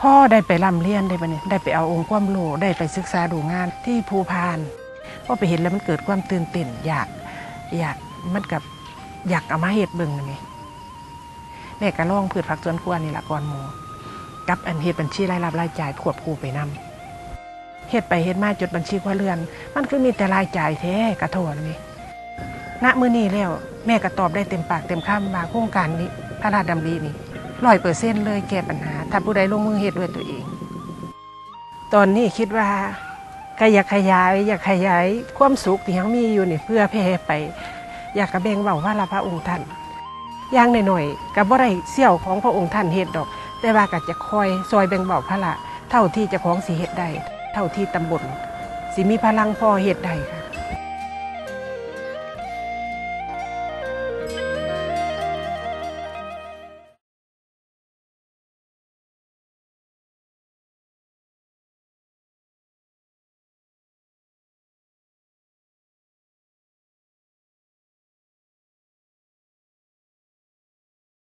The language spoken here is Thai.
พ่อได้ไปร่ำเรียนได้ปนี่ได้ไปเอาองค์ความรู้ได้ไปศึกษาดูงานที่ภูพานพอไปเห็นแล้วมันเกิดความตื่นเต้นอยากอยากมันกับอยากเอามาเฮ็ดเบิ่งนี่แม่ก็ล่องพืชผักสวนครัวนี่ละก่อนหมูกับอันเฮ็ดบัญชีรายรับรายจ่ายควบคู่ไปนำเฮ็ดไปเฮ็ดมาจดบัญชีครัวเรือน มันคือมีแต่รายจ่ายแท้กระโถนนี่ณมื้อนี้แล้วแม่ก็ตอบได้เต็มปากเต็มคำว่าโครงการนี้พระราชดำรินี่ ร้อยเปอร์เซ็นต์เลยแก้ปัญหา ถ้าผู้ใดลงมือเฮ็ดด้วยตัวเอง ตอนนี้คิดว่าก็อยากขยาย อยากขยายความสุขที่ยังมีอยู่นี่เพื่อแผ่ไป อยากกระเบงเบาว่าละพระองค์ท่านอย่างหน่อยๆกับว่าไรเสี่ยวของพระองค์ท่านเฮ็ดดอก แต่ว่าก็จะคอยซอยแบ่งเบาพระละเท่าที่จะของสีเฮ็ดได้ เท่าที่ตำบลสิมีพลังพอเฮ็ดได้ค่ะ